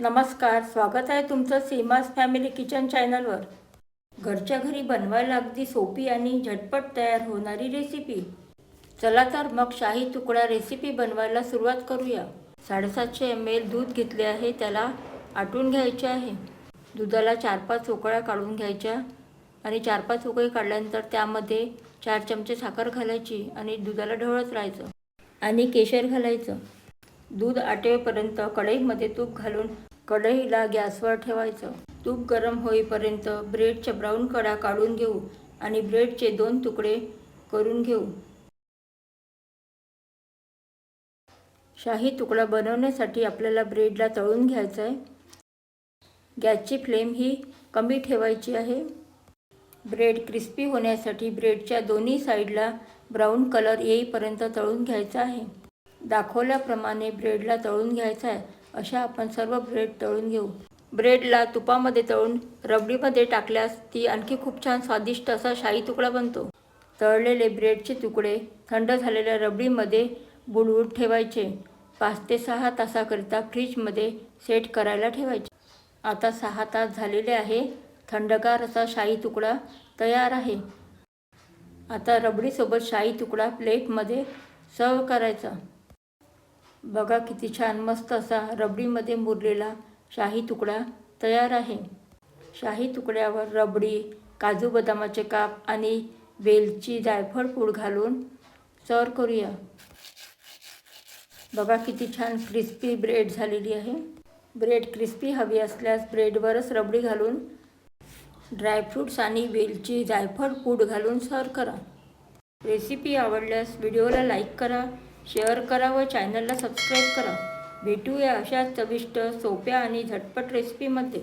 नमस्कार स्वागत आहे तुमचं सीमास फॅमिली किचन चॅनलवर. घरच्या घरी बनवायला अगदी सोपी आणि झटपट तयार होणारी रेसिपी चला तर मग शाही तुकडा रेसिपी बनवायला सुरुवात करूया. साडेसातशे एम एल दूध घेतले आहे त्याला आटून घ्यायचे आहे. दुधाला चार पाच उकळ्या काढून घ्यायच्या आणि चार पाच उकळी काढल्यानंतर त्यामध्ये चार चमचे साखर घालायची आणि दुधाला ढवळत राहायचं आणि केशर घालायचं. दूध आटेपर्यंत कढईमध्ये तूप घालून कढईला गॅसवर ठेवायचं. तूप गरम होईपर्यंत ब्रेडच्या ब्राऊन कडा काढून घेऊ आणि ब्रेडचे दोन तुकडे करून घेऊ. शाही तुकडा बनवण्यासाठी आपल्याला ब्रेडला तळून घ्यायचं आहे गॅसची फ्लेम ही कमी ठेवायची आहे. ब्रेड क्रिस्पी होण्यासाठी ब्रेडच्या दोन्ही साईडला ब्राऊन कलर येईपर्यंत तळून घ्यायचा आहे. दाखवल्याप्रमाणे ब्रेडला तळून घ्यायचा आहे. अशा आपण सर्व ब्रेड तळून घेऊ. ब्रेडला तुपामध्ये तळून रबडीमध्ये टाकल्यास ती आणखी खूप छान स्वादिष्ट असा शाही तुकडा बनतो. तळलेले ब्रेडचे तुकडे थंड झालेल्या रबडीमध्ये बुडवून ठेवायचे. पाच ते सहा तासाकरिता फ्रीजमध्ये सेट करायला ठेवायचे. आता सहा तास झालेले आहे. थंडगार असा शाही तुकडा तयार आहे. आता रबडीसोबत शाही तुकडा प्लेटमध्ये सर्व करायचा. बघा किती छान मस्त असा रबडीमध्ये मुरलेला शाही तुकडा तयार आहे. शाही तुकड्यावर रबडी काजू बदामाचे काप आणि वेलची जायफळ पूड घालून सर्व करूया. बघा किती छान क्रिस्पी ब्रेड झालेली आहे. ब्रेड क्रिस्पी हवी असल्यास ब्रेडवरच रबडी घालून ड्रायफ्रूट्स आणि वेलची जायफळ पूड घालून सर्व करा. रेसिपी आवडल्यास व्हिडिओला लाईक करा शेअर करा व चॅनलला सबस्क्राईब करा. भेटूया अशाच चविष्ट सोप्या आणि झटपट रेसिपीमध्ये